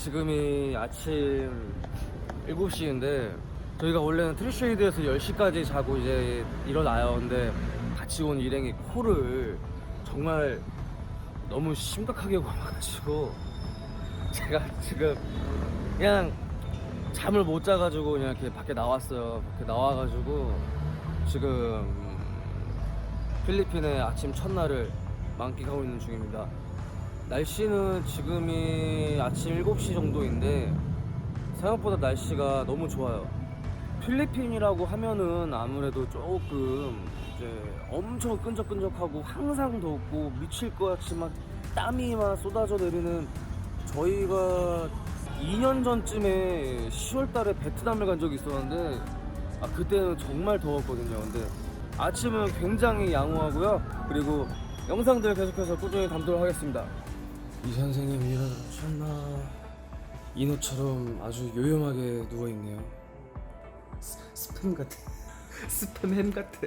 지금이 아침 7시인데 저희가 원래는 트리쉐이드에서 10시까지 자고 이제 일어나요. 근데 같이 온 일행이 코를 정말 너무 심각하게 고아가지고 제가 지금 그냥 잠을 못 자가지고 그냥 이렇게 밖에 나왔어요. 밖에 나와가지고 지금 필리핀의 아침 첫날을 만끽하고 있는 중입니다. 날씨는 지금이 아침 7시 정도인데 생각보다 날씨가 너무 좋아요. 필리핀이라고 하면은 아무래도 조금 이제 엄청 끈적끈적하고 항상 덥고 미칠 것막 땀이 막 쏟아져 내리는 저희가 2년 전쯤에 10월 달에 베트남을 간 적이 있었는데 아 그때는 정말 더웠거든요. 근데 아침은 굉장히 양호하고요. 그리고 영상들 계속해서 꾸준히 담도록 하겠습니다. 이 선생님 일어나셨나? 인호처럼 아주 요염하게 누워 있네요. 스팸 같아. 스팸 햄 같아.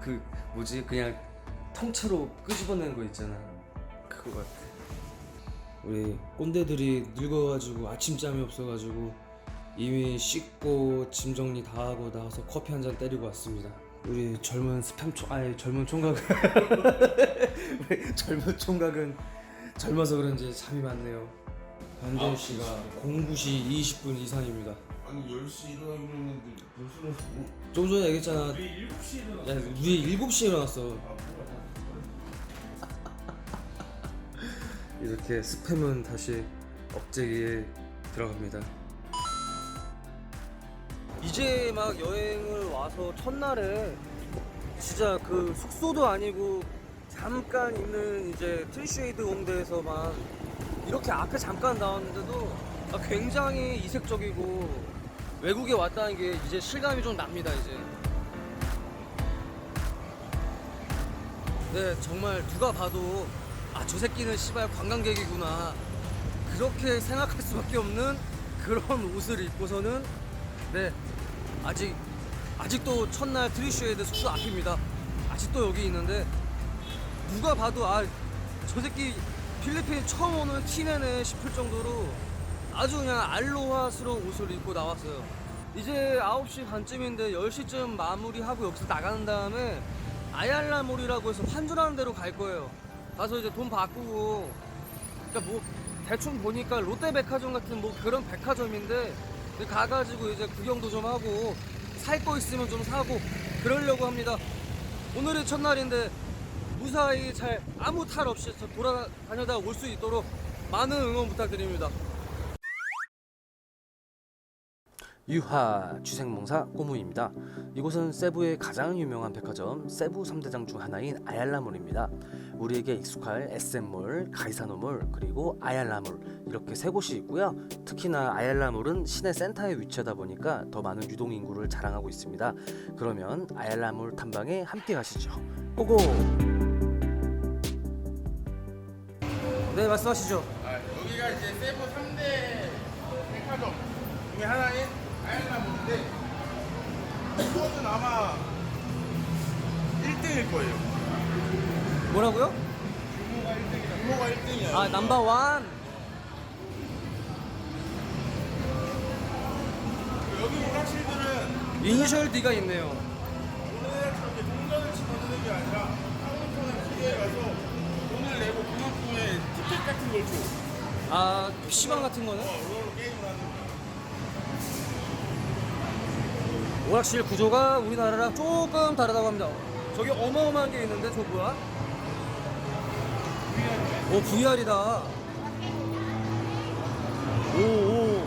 그 뭐지 그냥 통째로 끄집어내는 거 있잖아. 그거 같아. 우리 꼰대들이 늙어가지고 아침잠이 없어가지고 이미 씻고 짐 정리 다 하고 나와서 커피 한 잔 때리고 왔습니다. 우리 젊은 스팸 총 아니 젊은 총각은 젊은 총각은 젊어서 그런지 잠이 많네요. 반전 씨가 공부시 20분 이상입니다. 아니 10시 일어나기로 했는데 벌써 좀 전에 얘기했잖아. 우리 7시에 일어나 야, 우리 7시에 일어났어. 이렇게 스팸은 다시 억제기에 들어갑니다. 이제 막 여행을 와서 첫날에 진짜 그 숙소도 아니고 잠깐 있는 이제 트리쉐이드 홍대에서만 이렇게 앞에 잠깐 나왔는데도 아, 굉장히 이색적이고 외국에 왔다는 게 이제 실감이 좀 납니다 이제. 네, 정말 누가 봐도 아, 저 새끼는 씨발 관광객이구나. 그렇게 생각할 수밖에 없는 그런 옷을 입고서는 네, 아직 아직도 첫날 트리슈에드 숙소 앞입니다. 아직도 여기 있는데 누가 봐도 아, 저 새끼 필리핀 처음 오는 티네네 싶을 정도로 아주 그냥 알로하스러운 옷을 입고 나왔어요. 이제 9시 반쯤인데 10시쯤 마무리하고 여기서 나가는 다음에 아얄라몰이라고 해서 환전하는 데로 갈 거예요. 가서 이제 돈 바꾸고, 그러니까 뭐 대충 보니까 롯데백화점 같은 뭐 그런 백화점인데 가가지고 이제 구경도 좀 하고 살 거 있으면 좀 사고 그러려고 합니다. 오늘이 첫날인데 무사히 잘 아무 탈 없이 저 돌아다녀다 올 수 있도록 많은 응원 부탁드립니다. 유하 주생몽사 꼬무입니다. 이곳은 세부의 가장 유명한 백화점 세부 3대장 중 하나인 아얄라몰입니다. 우리에게 익숙할 SM몰, 가이사노몰, 그리고 아얄라몰 이렇게 세 곳이 있고요. 특히나 아얄라몰은 시내 센터에 위치하다 보니까 더 많은 유동 인구를 자랑하고 있습니다. 그러면 아얄라몰 탐방에 함께 가시죠. 고고! 네, 말씀하시죠. 아, 여기가 이제 세부 3대 백화점 중에 하나인 아일라몬인데 이거는 아마 1등일 거예요 뭐라고요? 규모가 1등이야 규모가 1등이야 아, 넘버원! 여기 오락실들은 이니셜 D가 있네요. 오늘처럼 이렇게 동전을 집어넣는 게 아니라 카운터나 기계에 가서 돈을 내고 그만큼의 티켓 같은 걸 줘. 아, PC방 같은 거는? 어, 그걸로 게임을 하는 거야. 오락실 구조가 우리나라랑 조금 다르다고 합니다. 저기 어마어마한 게 있는데 저 뭐야? 오 VR이다. 오 오.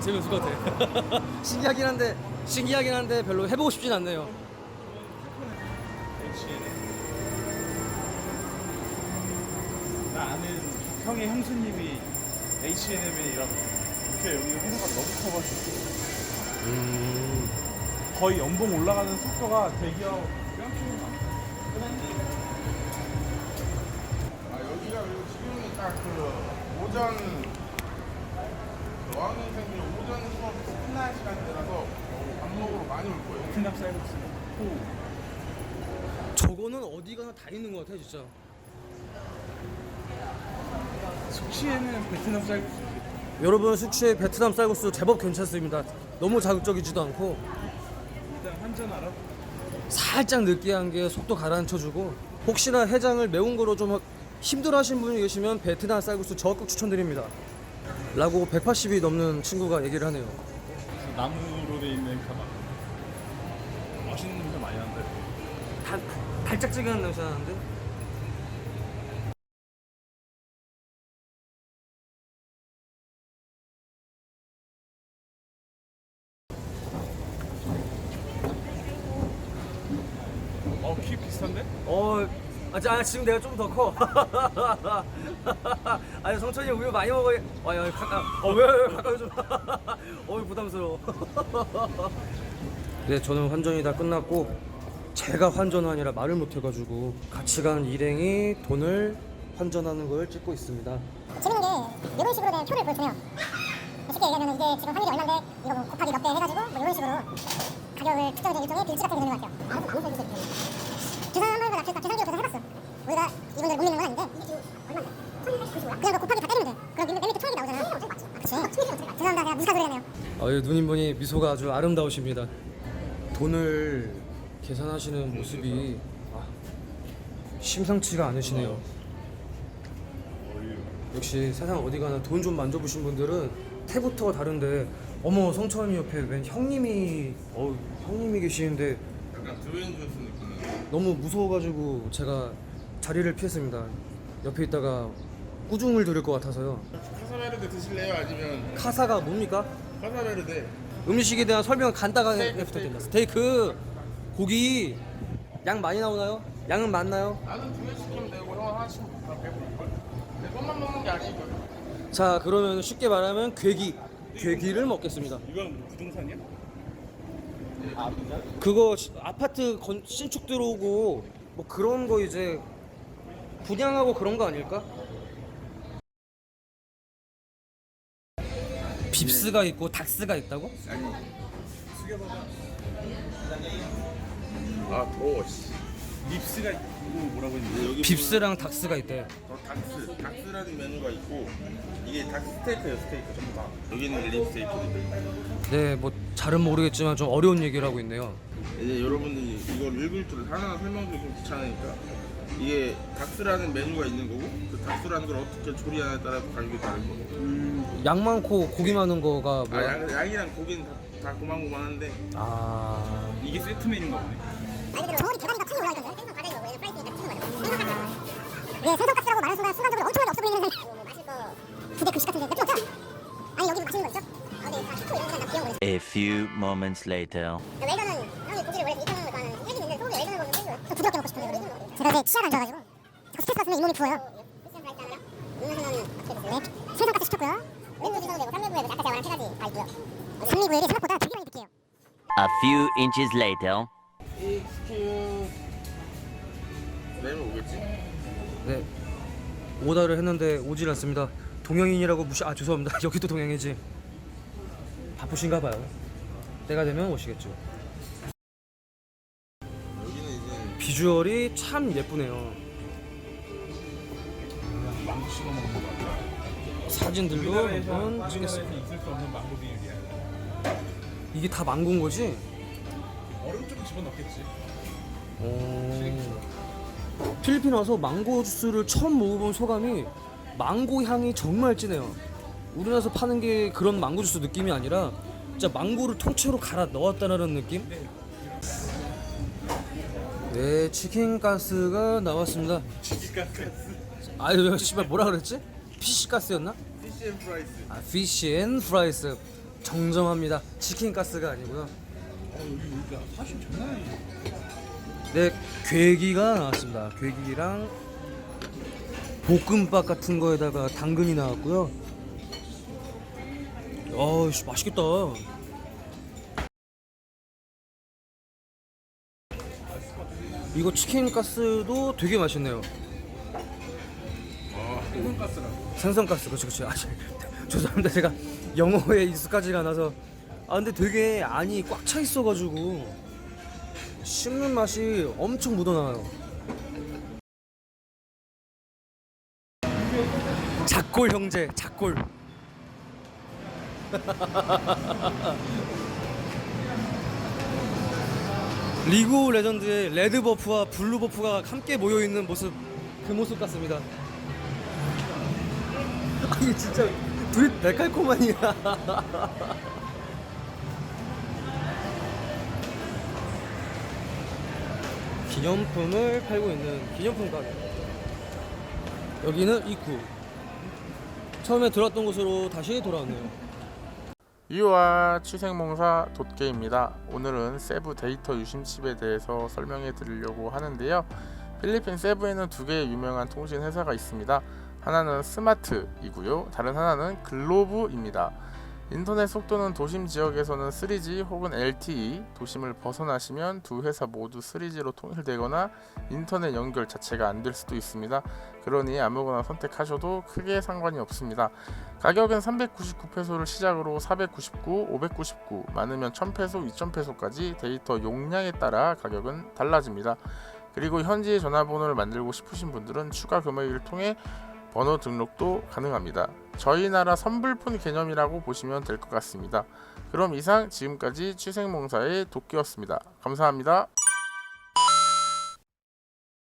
재미없을 것 같아. 신기하긴 한데 신기하긴 한데 별로 해보고 싶진 않네요. 나 아는 형의 형수님이 H&M에 이렇게 여기 회사가 너무 커가지고 음. 거의 연봉 올라가는 속도가 대기업 뺨치는 아 여기가 그리고 지금은 딱그 오전 어학연생들이 오전 수업 끝날 시간대라서 밥 먹으러 많이 올 거예요. 베트남 쌀국수 호 저거는 어디 가나 다 있는 것 같아 진짜. 숙취에는 베트남 쌀국수. 여러분 숙취의 베트남 쌀국수 제법 괜찮습니다. 너무 자극적이지도 않고 일단 한잔 알아? 살짝 느끼한 게 속도 가라앉혀주고 혹시나 해장을 매운 거로 좀 힘들어하시는 분이 계시면 베트남 쌀국수 적극 추천드립니다. 라고 180이 넘는 친구가 얘기를 하네요. 나무로 돼 있는 가방. 맛있는 냄새 많이 나는데. 달, 달짝지근한 냄새 나는데? 어, 키 비슷한데? 어, 아, 자, 지금 내가 좀 더 커. 아니, 성천이 우유 많이 먹어야. 아, 야, 가까. 어, 왜, 왜, 가까이 좀. 어, 부담스러워. 네, 저는 환전이 다 끝났고, 제가 환전이 아니라 말을 못해가지고, 같이 간 일행이 돈을 환전하는 걸 찍고 있습니다. 재밌는 게 이런 식으로 된 표를 보여주네요. 쉽게 얘기하면 이게 지금 환율이 얼마인데 이거 뭐 곱하기 몇 배 해가지고 뭐 이런 식으로 가격을 특정된 일종의 빌지 같은 게 되는 것 같아요. 한번 해봐. 계산 계산기로 계산해봤어. 우리가 이분들 못 믿는 건 아닌데 이게 지금 얼마인데? 1195야? 그냥 너 곱하기 다 때리면 돼. 그럼 내 밑에 천억이 나오잖아. 아, 그치? 죄송합니다. 제가 무식한 소리 하네요. 아, 이 누님 분이 미소가 아주 아름다우십니다. 돈을 계산하시는 모습이 아, 심상치가 않으시네요. 역시 세상 어디 가나 돈 좀 만져보신 분들은 태부터가 다른데 어머 성천이 옆에 웬 형님이 어 형님이 계시는데 약간 드웨인 존스 느낌이. 너무 무서워가지고 제가 자리를 피했습니다. 옆에 있다가 꾸중을 들을 것 같아서요. 카사베르데 드실래요? 아니면 카사가 뭡니까? 카사베르데 음식에 대한 설명을 간단하게 스테이크, 부탁드립니다. 스테이크, 고기, 양 많이 나오나요? 양은 많나요? 나는 두개 시키면 되고 형은 하나씩 다 배부를걸? 내 것만 먹는 게 아니고 자, 그러면 쉽게 말하면 괴기, 괴기를 먹겠습니다. 이건 부동산이야? 그거 시- 아파트 건, 신축 들어오고 뭐 그런 거 이제 분양하고 그런 거 아닐까? 빕스가 있고 닥스가 있다고? 아 더워 씨 립스가 이거 뭐라고 했는데? 여기 빕스랑 닥스가 있대. 보면 닥스 닥스라는 메뉴가 있고 이게 닥스 스테이크예요 스테이크 전부 다 여기는 립 스테이크 네, 뭐 잘은 모르겠지만 좀 어려운 얘기를 하고 있네요. 이제 여러분들이 이걸 읽을 줄 하나 설명드리기 좀 귀찮으니까 이게 닥스라는 메뉴가 있는 거고 그 닥스라는 걸 어떻게 조리하냐에 따라서 가격이 다른 거고 양 많고 고기 많은 거가 아 뭐야? 양, 양이랑 고기는 다, 다 고만고만한데 아, 이게 세트 메뉴인가 보네. 말 그대로 정원이 대가 왜 생선가스라고 말하는 순간 순간적으로 엄청나게 없어 보이는 뭐 마실 거 부대 급식 같은 데 맥주 없죠? 아니 여기 맛있는 거 있죠? 아 근데 다 이런 버렸어. A few moments later. 웰던은 형이 고기를 원래 2,000원을 좋아하는 혜진 있는데 소고기 웰던을 먹는 혜진 좀 부드럽게 먹고 싶은데 그래. 제가 이제 치아가 안 좋아가지고 자꾸 스트레스 받으면 잇몸이 부어요. 네, 생선가스 시켰고요. 왼쪽 지선은 되고 삼미구에 아까 제가 말한 세 가지 다 있고요. 삼미구에 생각보다 되게 많이 느끼해요. A few inches later. 익 네. 오다를 했는데 오질 않습니다. 동양인이라고 무시. 아 죄송합니다. 여기도 동양이지. 바쁘신가 봐요. 때가 되면 오시겠죠. 여기는 이제 비주얼이 참 예쁘네요. 그냥 망고 씹어 먹는 거 같아. 사진들도 한번 우리나라에서 찍겠습니다. 있을 수 없는 망고 비율이야. 이게 다 망고인 거지? 얼음 좀 집어넣겠지. 오. 필리핀 와서 망고 주스를 처음 먹어본 소감이 망고 향이 정말 진해요. 우리나라에서 파는 게 그런 망고 주스 느낌이 아니라 진짜 망고를 통째로 갈아 넣었다는 느낌? 네, 치킨 가스가 나왔습니다. 아유, 씨발 뭐라 그랬지? 피시 가스였나? 피시 앤 프라이스 아, 피시 앤 프라이스. 정정합니다. 치킨 가스가 아니고요. 어 여기 우리가 사실 장난 아니야. 네, 괴기가 나왔습니다. 괴기랑 볶음밥 같은 거에다가 당근이 나왔고요. 어우, 씨, 맛있겠다. 이거 치킨 가스도 되게 맛있네요. 생선 가스, 그렇지, 그렇지. 아, 죄송합니다. 제가 영어에 익숙하지가 않아서. 아, 근데 되게 안이 꽉 차 있어가지고 씹는 맛이 엄청 묻어나요. 작골 형제 작골 리그 오브 레전드의 레드 버프와 블루 버프가 함께 모여 있는 모습 그 모습 같습니다. 아니 진짜 둘이 데칼코만이야. 기념품을 팔고 있는 기념품 가게. 여기는 입구. 처음에 들어왔던 곳으로 다시 돌아왔네요. 이와 취생몽사 돗개입니다. 오늘은 세부 데이터 유심칩에 대해서 설명해 드리려고 하는데요. 필리핀 세부에는 두 개의 유명한 통신 회사가 있습니다. 하나는 스마트이고요. 다른 하나는 글로브입니다. 인터넷 속도는 도심 지역에서는 3G 혹은 LTE, 도심을 벗어나시면 두 회사 모두 3G로 통일되거나 인터넷 연결 자체가 안 될 수도 있습니다. 그러니 아무거나 선택하셔도 크게 상관이 없습니다. 가격은 399페소를 시작으로 499, 599, 많으면 1000페소, 2000페소까지 데이터 용량에 따라 가격은 달라집니다. 그리고 현지 전화번호를 만들고 싶으신 분들은 추가 금액을 통해 번호 등록도 가능합니다. 저희 나라 선불폰 개념이라고 보시면 될 것 같습니다. 그럼 이상 지금까지 취생몽사의 도끼였습니다. 감사합니다.